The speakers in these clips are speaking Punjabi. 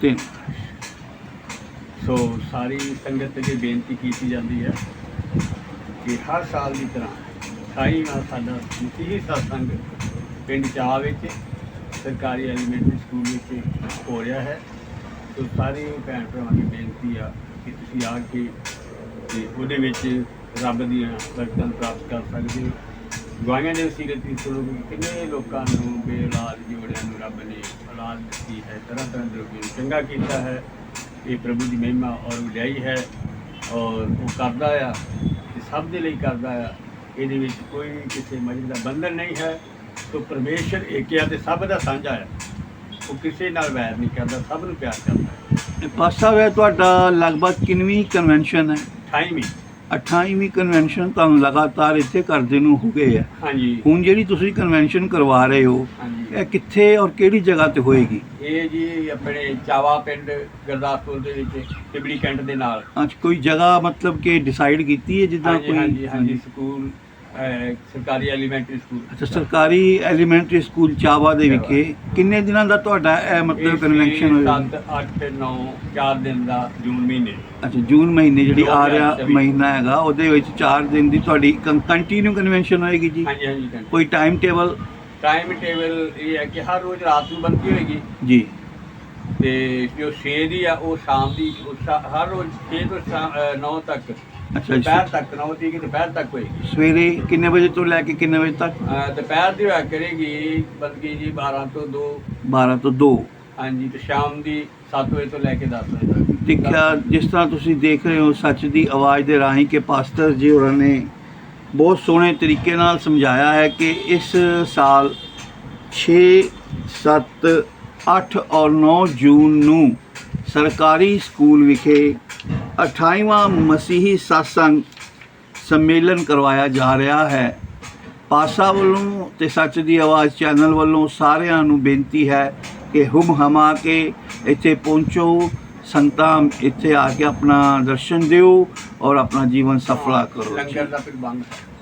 ਤਿੰਨ ਸੋ ਸਾਰੀ ਸੰਗਤ ਅੱਗੇ ਬੇਨਤੀ ਕੀਤੀ ਜਾਂਦੀ ਹੈ ਕਿ ਹਰ ਸਾਲ ਦੀ ਤਰ੍ਹਾਂ 28ਵਾਂ ਸਾਡਾ ਮਸੀਹੀ ਸਤਸੰਗ ਪਿੰਡ ਚਾਹ ਵਿੱਚ, ਸਰਕਾਰੀ ਐਲੀਮੈਂਟਰੀ ਸਕੂਲ ਵਿੱਚ ਹੋ ਰਿਹਾ ਹੈ। ਸੋ ਸਾਰੇ ਭੈਣ ਭਰਾਵਾਂ ਦੀ ਬੇਨਤੀ ਆ ਕਿ ਤੁਸੀਂ ਆ ਕੇ ਤੇ ਉਹਦੇ ਵਿੱਚ ਰੱਬ ਦੀਆਂ ਬਰਕਤਾਂ ਪ੍ਰਾਪਤ ਕਰ ਸਕਦੇ ਹੋ। ਗਵਾਈਆਂ ਦੇ ਵਸੀਲੇ ਤੁਸੀਂ ਸੁਣੋਗੇ ਕਿ ਕਿੰਨੇ ਲੋਕਾਂ ਨੂੰ ਬੇਔਲਾਦ ਜੋੜਿਆਂ ਨੂੰ ਰੱਬ ਨੇ ਔਲਾਦ ਦਿੱਤੀ ਹੈ ਤਰ੍ਹਾਂ ਤਰ੍ਹਾਂ ਦੇ ਨੂੰ ਚੰਗਾ ਕੀਤਾ ਹੈ ਇਹ ਪ੍ਰਭੂ ਦੀ ਮਹਿਮਾ ਔਰ ਵਡਿਆਈ ਹੈ ਔਰ ਉਹ ਕਰਦਾ ਆ ਤੇ ਸਭ ਦੇ ਲਈ ਕਰਦਾ ਆ। ਇਹਦੇ ਵਿੱਚ ਕੋਈ ਕਿਸੇ ਮਜਬ ਦਾ ਬੰਧਨ ਨਹੀਂ ਹੈ ਸੋ ਪਰਮੇਸ਼ਰ ਇੱਕ ਆ ਤੇ ਸਭ ਦਾ ਸਾਂਝਾ ਹੈ ਉਹ ਕਿਸੇ ਨਾਲ ਵੈਰ ਨਹੀਂ ਕਰਦਾ ਸਭ ਨੂੰ ਪਿਆਰ ਕਰਦਾ। ਹੈ ਪਾਸਾ ਵੇ ਤੁਹਾਡਾ ਲਗਭਗ ਕਿੰਨਵੀਂ ਕਨਵੈਨਸ਼ਨ ਹੈ? 28ਵੀਂ 28ਵੀਂ ਕਨਵੈਨਸ਼ਨ ਤੁਹਾਨੂੰ ਲਗਾਤਾਰ ਇੱਥੇ ਕਰਦੇ ਨੂੰ ਹੋ ਗਏ ਆ। ਹਾਂਜੀ। ਹੁਣ ਜਿਹੜੀ ਤੁਸੀਂ ਕਨਵੈਨਸ਼ਨ ਕਰਵਾ ਰਹੇ ਹੋ ਹਾਂਜੀ। ਇਹ ਕਿੱਥੇ ਔਰ ਕਿਹੜੀ ਜਗ੍ਹਾ ਤੇ ਹੋਏਗੀ? ਇਹ ਜੀ ਆਪਣੇ ਚਾਵਾ ਪਿੰਡ ਗੁਰਦਾਸਪੁਰ ਦੇ ਵਿੱਚ ਟਿਬੜੀ ਕੈਂਟ ਦੇ ਨਾਲ। ਅੱਜ ਕੋਈ ਜਗ੍ਹਾ ਮਤਲਬ ਕਿ ਡਿਸਾਈਡ ਕੀਤੀ ਹੈ ਜਿੱਦਾਂ ਕੋਈ? ਹਾਂਜੀ ਹਾਂਜੀ ਸਕੂਲ ਸਰਕਾਰੀ ਐਲੀਮੈਂਟਰੀ ਸਕੂਲ ਅੱਛਾ ਸਰਕਾਰੀ ਐਲੀਮੈਂਟਰੀ ਸਕੂਲ ਚਾਵਾ ਦੇ ਵਿਖੇ ਕਿੰਨੇ ਦਿਨਾਂ ਦਾ ਤੁਹਾਡਾ ਇਹ ਮਤਲਬ ਕਨਵੈਨਸ਼ਨ ਹੋਏਗਾ 7 8 9 4 ਦਿਨ ਦਾ ਜੂਨ ਮਹੀਨੇ। ਅੱਛਾ ਜੂਨ ਮਹੀਨੇ ਜਿਹੜੀ ਆ ਰਿਹਾ। ਮਹੀਨਾ ਹੈਗਾ ਉਹਦੇ ਵਿੱਚ 4 ਦਿਨ ਦੀ ਤੁਹਾਡੀ ਕੰਟੀਨਿਊ ਕਨਵੈਨਸ਼ਨ ਹੋਏਗੀ ਜੀ? ਹਾਂਜੀ ਹਾਂਜੀ ਕੋਈ ਟਾਈਮ ਟੇਬਲ ਟਾਈਮ ਟੇਬਲ ਇਹ ਹੈ ਕਿ ਹਰ ਰੋਜ਼ ਰਾਤ ਨੂੰ ਬੰਦੀ ਹੋਏਗੀ। ਜੀ। ਤੇ ਜੋ 6 ਦੀ ਆ ਉਹ ਸ਼ਾਮ ਦੀ ਉਹ ਸ਼ਾ- ਹਰ ਰੋਜ਼ 6 ਤੋਂ 9 ਤੱਕ। ਅੱਛਾ ਜੀ ਦੁਪਹਿਰ ਤੱਕ 9 ਦੀ ਕਿ ਦੁਪਹਿਰ ਤੱਕ ਹੋਏਗੀ। ਸਵੇਰੇ ਕਿੰਨੇ ਵਜੇ ਤੋਂ ਲੈ ਕੇ ਕਿੰਨੇ ਵਜੇ ਤੱਕ? ਅਹ, ਦੁਪਹਿਰ ਦੀ ਹੋਇਆ ਕਰੇਗੀ ਬੰਦਗੀ ਜੀ 12 ਤੋਂ 2 12 ਤੋਂ 2 ਹਾਂਜੀ ਤੇ ਸ਼ਾਮ ਦੀ 7 ਵਜੇ ਤੋਂ ਲੈ ਕੇ 10 ਵਜੇ ਤੱਕ। ਦੇਖਿਆ ਜਿਸ ਤਰ੍ਹਾਂ ਤੁਸੀਂ ਦੇਖ ਰਹੇ ਹੋ ਸੱਚ ਦੀ ਆਵਾਜ਼ ਦੇ ਰਾਹੀਂ ਕਿ ਪਾਸਟਰ ਜੀ ਹੋਰਾਂ ਨੇ ਬਹੁਤ ਸੋਹਣੇ ਤਰੀਕੇ ਨਾਲ ਸਮਝਾਇਆ ਹੈ ਕਿ ਇਸ ਸਾਲ 6 7 8 ਔਰ 9 ਜੂਨ ਨੂੰ ਸਰਕਾਰੀ ਸਕੂਲ ਵਿਖੇ 28ਵਾਂ ਮਸੀਹੀ satsang ਸੰਮੇਲਨ ਕਰਵਾਇਆ ਜਾ ਰਿਹਾ ਹੈ। ਪਾਸਾ ਵੱਲੋਂ ਤੇ ਸੱਚ ਦੀ ਆਵਾਜ਼ ਚੈਨਲ ਵੱਲੋਂ ਸਾਰਿਆਂ ਨੂੰ ਬੇਨਤੀ ਹੈ ਕਿ ਹੁਮ ਹਮਾ ਕੇ ਇੱਥੇ ਪਹੁੰਚੋ ਸੰਗਤਾਂ ਇੱਥੇ ਆ ਕੇ ਆਪਣਾ ਦਰਸ਼ਨ ਦਿਓ ਔਰ ਆਪਣਾ ਜੀਵਨ ਸਫਲਾ ਕਰੋ।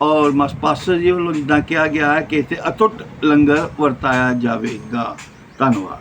ਔਰ ਮਸ ਪਾਸਾ ਜੀ ਵੱਲੋਂ ਜਿੱਦਾਂ ਕਿਹਾ ਗਿਆ ਹੈ ਕਿ ਇੱਥੇ ਅਟੁੱਟ ਲੰਗਰ ਵਰਤਾਇਆ ਜਾਵੇਗਾ। たのは